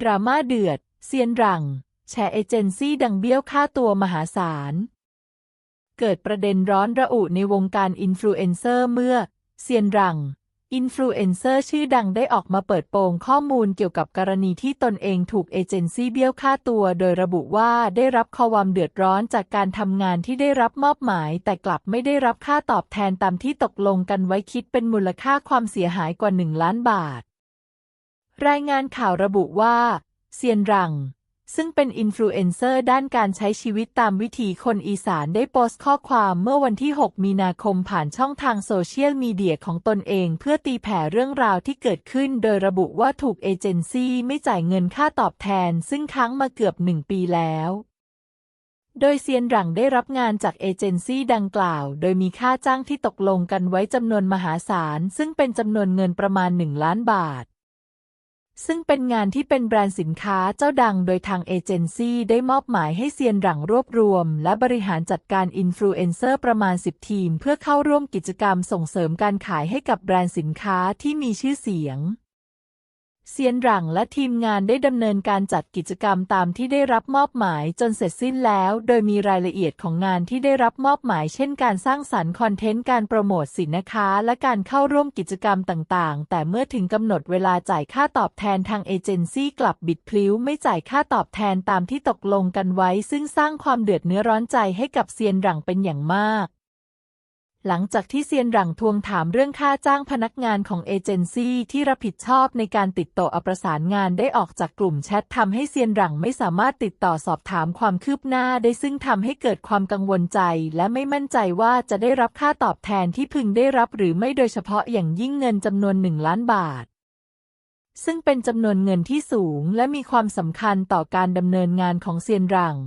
ดราม่าเดือด เซียนหลัง แชร์เอเจนซี่ดังเบี้ยวค่าตัวมหาศาล เกิดประเด็นร้อนระอุในวงการอินฟลูเอนเซอร์เมื่อ เซียนหลัง อินฟลูเอนเซอร์ชื่อดังได้ออกมาเปิดโปงข้อมูลเกี่ยวกับกรณีที่ตนเองถูกเอเจนซี่เบี้ยวค่าตัว โดยระบุว่าได้รับความเดือดร้อนจากการทำงานที่ได้รับมอบหมาย แต่กลับไม่ได้รับค่าตอบแทนตามที่ตกลงกันไว้คิดเป็นมูลค่าความเสียหายกว่า 1 ล้านบาท รายงานข่าวระบุว่า เซียนหลัง ซึ่งเป็นอินฟลูเอนเซอร์ด้านการใช้ชีวิตตามวิถีคนอีสานได้โพสต์ข้อความเมื่อวันที่ 6 มีนาคมผ่านช่องทางโซเชียลมีเดียของตนเอง เพื่อตีแผ่เรื่องราวที่เกิดขึ้น โดยระบุว่าถูกเอเจนซี่ไม่จ่ายเงินค่าตอบแทน ซึ่งค้างมาเกือบหนึ่งปีแล้วโดยเซียนหลังได้รับงานจากเอเจนซี่ดังกล่าว โดยมีค่าจ้างที่ตกลงกันไว้จำนวนมหาศาล ซึ่งเป็นจำนวนเงินประมาณ 1 ล้านบาท ซึ่งเป็นงานที่เป็นแบรนด์สินค้าเจ้าดังโดยทางเอเจนซี่ได้มอบหมายให้เซียนหลังรวบรวม และบริหารจัดการอินฟลูเอนเซอร์ประมาณ 10 ทีม เพื่อเข้าร่วมกิจกรรมส่งเสริมการขายให้กับแบรนด์สินค้าที่มีชื่อเสียง เซียนหลังและทีมงานได้ดำเนินการจัดกิจกรรมตามที่ได้รับมอบหมายจนเสร็จสิ้นแล้ว โดยมีรายละเอียดของงานที่ได้รับมอบหมาย เช่นการสร้างสรรค์คอนเทนต์การโปรโมทสินค้า และการเข้าร่วมกิจกรรมต่างๆ แต่เมื่อถึงกำหนดเวลาจ่ายค่าตอบแทนทางเอเจนซี่กลับบิดพลิ้วไม่จ่ายค่าตอบแทนตามที่ตกลงกันไว้ ซึ่งสร้างความเดือดเนื้อร้อนใจให้กับเซียนหลังเป็นอย่างมาก หลังจากที่เซียนหลังทวงถามเรื่องค่าจ้างพนักงานของเอเจนซี่ที่รับผิดชอบในการติดต่ออประสานงานได้ออกจากกลุ่มแชททำให้เซียนหลังไม่สามารถติดต่อสอบถามความคืบหน้าได้ซึ่งทำให้เกิดความกังวลใจ และไม่มั่นใจว่าจะได้รับค่าตอบแทนที่พึงได้รับหรือไม่โดยเฉพาะอย่างยิ่งเงินจำนวนหนึ่งล้านบาท ซึ่งเป็นจำนวนเงินที่สูงและมีความสำคัญต่อการดำเนินงานของเซียนหลัง